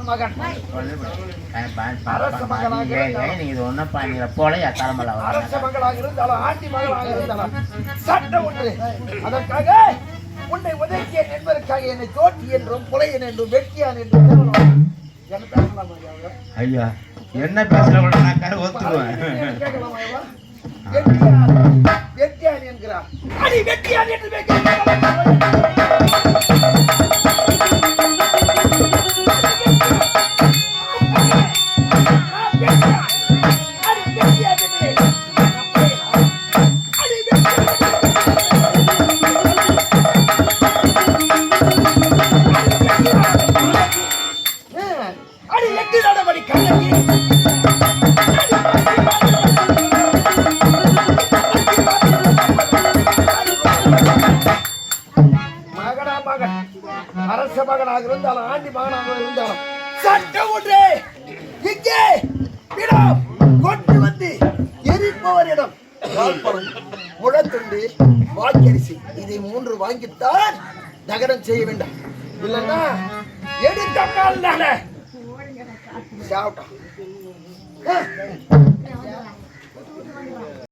மகன். அரச மகனாக அரச மகனாக இருந்தாலும் ஆண்டி மகனாக இருந்தாலும் சட்டம் ஒன்று அதற்காக உன்னை உதவிய நண்பருக்காக என்னை தோட்டி என்றும் புலையன் என்ன பேசலாம் வெட்டியான் என்கிறார். அடி வெட்டியான் என்று அரச மகனாக இருந்தாலும் ஆண்டி மகனாக இருந்தாலும். சட்டம் ஒன்றே. இங்கே. இடம். கொண்டு வந்து எரிப்பவரிடம் யாழ்ப்பாணம் முழத்துண்டு வாக்கரிசி. இதை மூன்று வாங்கித்தான் நகரம் செய்ய வேண்டாம். இல்லைன்னா எடுத்த கால் தானே சாப்பிட்டான்